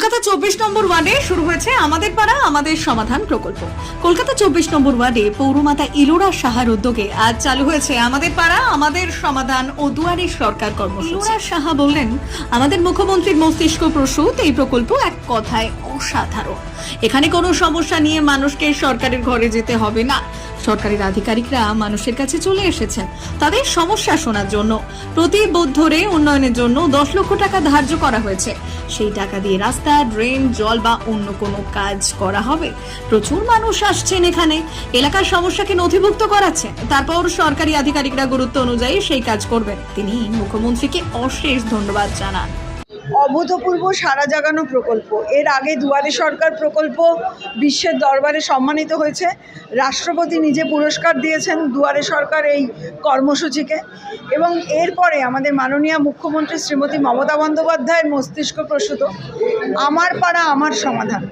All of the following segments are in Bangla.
কলকাতা চব্বিশ নম্বর ওয়ার্ডে শুরু হয়েছে আমাদের পাড়া, আমাদের সমাধান প্রকল্প। কলকাতা চব্বিশ নম্বর ওয়ার্ডে পৌরমাতা ইলোরা সাহার উদ্যোগে আজ চালু হয়েছে আমাদের পাড়া, আমাদের সমাধান ও দুয়ারে সরকার কর্মসূচি। ইলোরা সাহা বললেন, আমাদের মুখ্যমন্ত্রীর মস্তিষ্ক প্রসূত, এই প্রকল্প এক কথায় অসাধারণ। এখানে কোনো সমস্যা নিয়ে মানুষকে সরকারের ঘরে যেতে হবে না। সরকারের আধিকারিকরা মানুষের কাছে চলে এসেছেন। তাদের সমস্যা শোনার জন্য প্রতি ধরে উন্নয়নের জন্য দশ লক্ষ টাকা ধার্য করা হয়েছে। সেই টাকা দিয়ে রাস্তা, ড্রেন, জল বা অন্য কোনো কাজ করা হবে। প্রচুর মানুষ আসছেন এখানে। এলাকার সমস্যাকে নথিভুক্ত করাচ্ছেন তারপর সরকারি আধিকারিকরা গুরুত্ব অনুযায়ী সেই কাজ করবেন। তিনি মুখ্যমন্ত্রীকে অশেষ ধন্যবাদ জানান। অভূতপূর্ব সারা জাগানো প্রকল্প। এর আগে দুয়ারে সরকার প্রকল্প বিশ্বের দরবারে সম্মানিত হয়েছে। রাষ্ট্রপতি নিজে পুরস্কার দিয়েছেন দুয়ারে সরকার এই কর্মসূচিকে। এবং এরপরে আমাদের মাননীয় মুখ্যমন্ত্রী শ্রীমতী মমতা বন্দ্যোপাধ্যায়ের মস্তিষ্ক প্রসূত। আমার পাড়া, আমার সমাধান।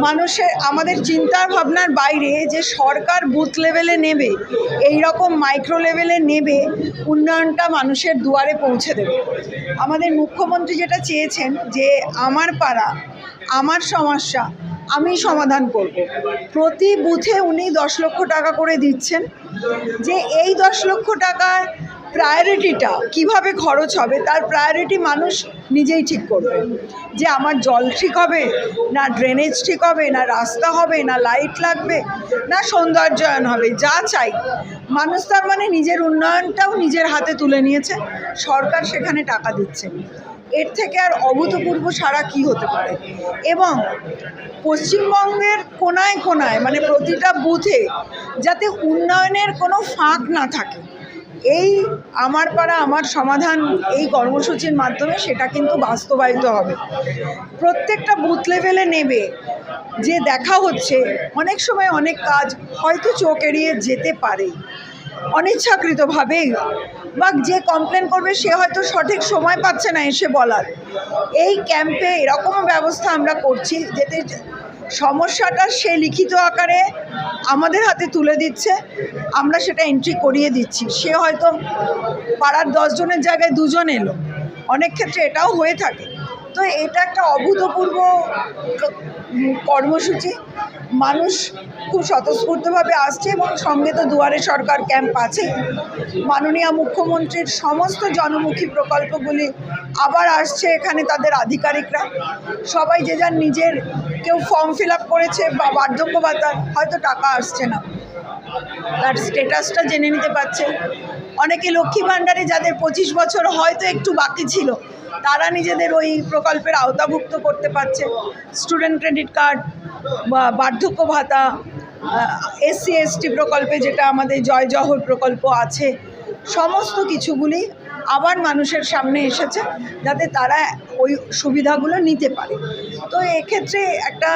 মানুষের, আমাদের চিন্তা ভাবনার বাইরে যে সরকার বুথ লেভেলে নেবে এই রকম মাইক্রো লেভেলে নেবে, উন্নয়নটা মানুষের দুয়ারে পৌঁছে দেবে। আমাদের মুখ্যমন্ত্রী যেটা চেয়েছেন যে, আমার পাড়া, আমার সমস্যা, আমি সমাধান করব। প্রতি বুথে উনি দশ লক্ষ টাকা করে দিচ্ছেন। যে এই দশ লক্ষ টাকার প্রায়োরিটিটা কীভাবে খরচ হবে, তার প্রায়োরিটি মানুষ নিজেই ঠিক করবে। যে আমার জল ঠিক হবে, না ড্রেনেজ ঠিক হবে, না রাস্তা হবে, না লাইট লাগবে, না সৌন্দর্যায়ন হবে, যা চাই। মানুষ তার মানে নিজের উন্নয়নটাও নিজের হাতে তুলে নিয়েছে, সরকার সেখানে টাকা দিচ্ছে। এর থেকে আর অভূতপূর্ব সারা কি হতে পারে? এবং পশ্চিমবঙ্গের কোনায় কোনায় মানে প্রতিটা বুথে যাতে উন্নয়নের কোনো ফাঁক না থাকে এই আমার পাড়া, আমার সমাধান এই কর্মসূচির মাধ্যমে সেটা কিন্তু বাস্তবায়িত হবে। প্রত্যেকটা বুথ লেভেলে নেবে, যে দেখা হচ্ছে, অনেক সময় অনেক কাজ হয়তো চোখ এড়িয়ে যেতে পারে। অনিচ্ছাকৃতভাবে বা যে কমপ্লেন করবে, সে হয়তো সঠিক সময় পাচ্ছে না এসে বলার। এই ক্যাম্পে এরকমও ব্যবস্থা আমরা করছি, যাতে সমস্যাটা সে লিখিত আকারে আমাদের হাতে তুলে দিচ্ছে, আমরা সেটা এন্ট্রি করিয়ে দিচ্ছি। সে হয়তো পাড়ার দশজনের জায়গায় দুজন এলো। অনেক ক্ষেত্রে এটাও হয়ে থাকে। তো এটা একটা অভূতপূর্ব কর্মসূচি। মানুষ খুব স্বতঃস্ফূর্তভাবে আসছে এবং সঙ্গে তো দুয়ারে সরকার ক্যাম্প আছে। মাননীয় মুখ্যমন্ত্রীর সমস্ত জনমুখী প্রকল্পগুলি আবার আসছে এখানে তাদের আধিকারিকরা। সবাই যে যার নিজের কেউ ফর্ম ফিল আপ করেছে বা বার্ধক্য ভাতার হয়তো টাকা আসছে না। তার স্টেটাসটা জেনে নিতে পারছে। অনেকে লক্ষ্মী ভাণ্ডারে যাদের পঁচিশ বছর হয়তো একটু বাকি ছিল। তারা নিজেদের ওই প্রকল্পের আওতাভুক্ত করতে পারছে। স্টুডেন্ট ক্রেডিট কার্ড বা বার্ধক্য ভাতা এসসি এসটি প্রকল্পে যেটা আমাদের জয় জহর প্রকল্প আছে, সমস্ত কিছুগুলি আবার মানুষের সামনে এসেছে যাতে তারা ওই সুবিধাগুলো নিতে পারে। তো এক্ষেত্রে একটা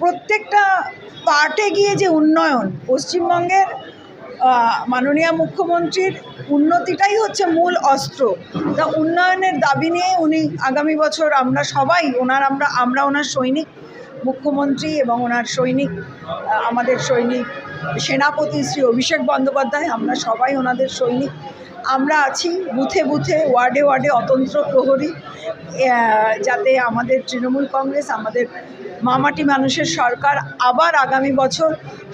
প্রত্যেকটা পার্টে গিয়ে যে উন্নয়ন, পশ্চিমবঙ্গের মাননীয় মুখ্যমন্ত্রীর উন্নতিটাই হচ্ছে মূল অস্ত্র। তা উন্নয়নের দাবি নিয়ে উনি আগামী বছর আমরা সবাই, ওনার আমরা আমরা ওনার সৈনিক মুখ্যমন্ত্রী এবং ওনার সৈনিক আমাদের সৈনিক সেনাপতি শ্রী অভিষেক বন্দ্যোপাধ্যায়, আমরা সবাই ওনাদের সৈনিক আমরা আছি বুথে বুথে, ওয়ার্ডে ওয়ার্ডে অতন্ত্র প্রহরী যাতে আমাদের তৃণমূল কংগ্রেস, আমাদের মামাটি মানুষের সরকার আবার আগামী বছর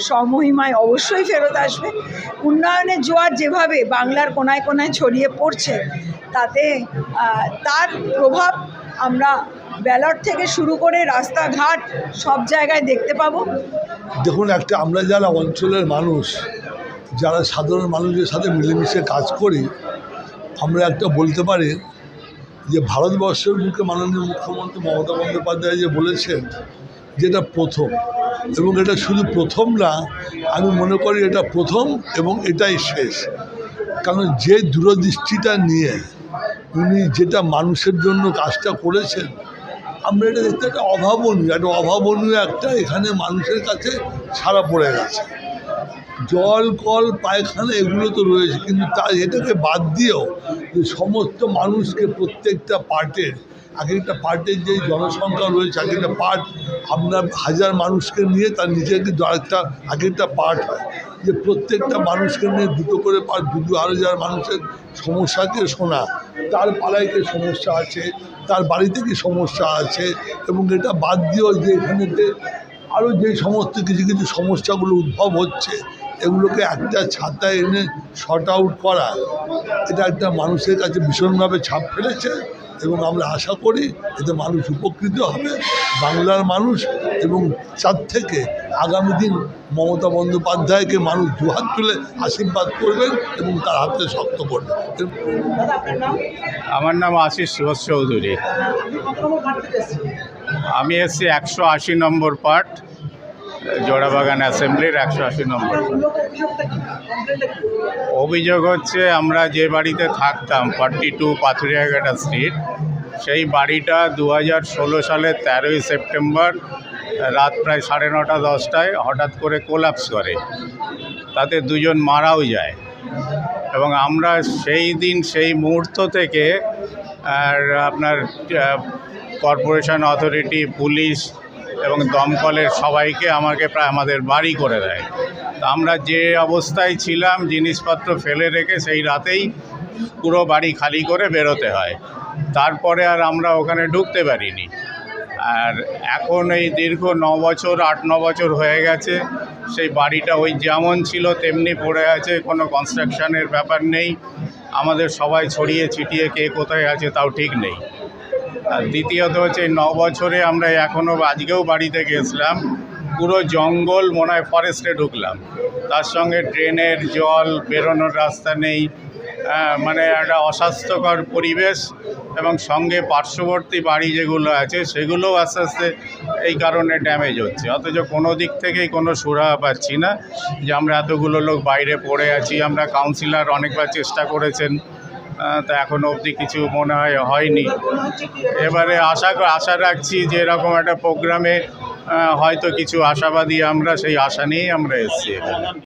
সমহিমায় অবশ্যই ফেরত আসবে। উন্নয়নের জোয়ার যেভাবে বাংলার কোনায় কোনায় ছড়িয়ে পড়ছে, তাতে তার প্রভাব আমরা ব্যালট থেকে শুরু করে রাস্তাঘাট সব জায়গায় দেখতে পাবো। দেখুন, একটা আমরা যারা অঞ্চলের মানুষ যারা সাধারণ মানুষের সাথে মিলেমিশে কাজ করি, আমরা একটা বলতে পারি যে ভারতবর্ষের মুখে মাননীয় মুখ্যমন্ত্রী মমতা বন্দ্যোপাধ্যায় যে বলেছেন যেটা প্রথম এবং এটা শুধু প্রথম না, আমি মনে করি এটা প্রথম এবং এটাই শেষ। কারণ যে দূরদৃষ্টিটা নিয়ে উনি যেটা মানুষের জন্য কাজটা করেছেন, আমরা এটা দেখতে একটা অভাবনীয় একটা অভাবনীয় একটা এখানে মানুষের কাছে সারা পড়ে গেছে। জল, কল, পায়খানা এগুলো তো রয়েছে। কিন্তু তা এটাকে বাদ দিয়েও যে সমস্ত মানুষকে প্রত্যেকটা পার্টের এক একটা পার্টের যে জনসংখ্যা রয়েছে এক একটা পার্ট আপনার হাজার মানুষকে নিয়ে তার নিজেকে একটা এক একটা পার্ট হয়। যে প্রত্যেকটা মানুষকে নিয়ে দুটো করে পার্ট, দুটো হাজার মানুষের সমস্যাকে শোনা তার পাড়ায় কি সমস্যা আছে, তার বাড়িতে কি সমস্যা আছে, এবং এটা বাদ দিয়েও যে এখানেতে আরও যে সমস্ত কিছু কিছু সমস্যাগুলো উদ্ভব হচ্ছে এগুলোকে একটা ছাতায় এনে শর্ট আউট করা এটা একটা মানুষের কাছে ভীষণভাবে ছাপ ফেলেছে এবং আমরা আশা করি এতে মানুষ উপকৃত হবে বাংলার মানুষ এবং তার থেকে আগামী দিন মমতা বন্দ্যোপাধ্যায়কে মানুষ দুহাত তুলে আশীর্বাদ করবেন এবং তার হাতে শক্ত করবেন। আমার নাম আশিস সুভাষ চৌধুরী। আমি এসছি একশো আশি নম্বর পার্ট। জোড়াবাগান অ্যাসেম্বলির একশো আশি নম্বর। অভিযোগ হচ্ছে, আমরা যে বাড়িতে থাকতাম, ফর্টি টু পাথুরিয়াঘাটা স্ট্রিট, সেই বাড়িটা দু হাজার ষোলো সালের তেরোই সেপ্টেম্বর রাত প্রায় সাড়ে নটা দশটায় হঠাৎ করে কোলাপস করে। তাতে দুজন মারাও যায়। এবং আমরা সেই দিন, সেই মুহূর্ত থেকে, আর আপনার কর্পোরেশন অথরিটি, পুলিশ এবং দমকলের সবাইকে আমাকে প্রায় আমাদের বাড়ি করে দেয়। তা আমরা যে অবস্থায় ছিলাম, জিনিসপত্র ফেলে রেখে সেই রাতেই পুরো বাড়ি খালি করে বেরোতে হয়। তারপরে আর আমরা ওখানে ঢুকতে পারিনি। আর এখন এই দীর্ঘ ন বছর, আট ন বছর হয়ে গেছে, সেই বাড়িটা ওই যেমন ছিল তেমনি পড়ে আছে, কোনো কনস্ট্রাকশানের ব্যাপার নেই। আমাদের সবাই ছড়িয়ে ছিটিয়ে কে কোথায় আছে তাও ঠিক নেই। আর দ্বিতীয়ত হচ্ছে ন বছরে আমরা এখনও আজকেও বাড়িতে গেছিলাম পুরো জঙ্গল মনে হয় ফরেস্টে ঢুকলাম। তার সঙ্গে ট্রেনের জল বেরোনোর রাস্তা নেই আহ, মানে একটা অস্বাস্থ্যকর পরিবেশ এবং সঙ্গে পার্শ্ববর্তী বাড়ি যেগুলো আছে সেগুলোও আস্তে আস্তে এই কারণে ড্যামেজ হচ্ছে। অথচ কোনো দিক থেকেই কোনো সুরাহা পাচ্ছি না যে আমরা এতগুলো লোক বাইরে পড়ে আছি আমরা কাউন্সিলর অনেকবার চেষ্টা করেছেন তা এখনও অবধি কিছু মনে হয় হয়নি। এবারে আশা আশা রাখছি যে এরকম একটা প্রোগ্রামে হয়তো কিছু আশাবাদী আমরা, সেই আশা নিয়েই আমরা এসেছি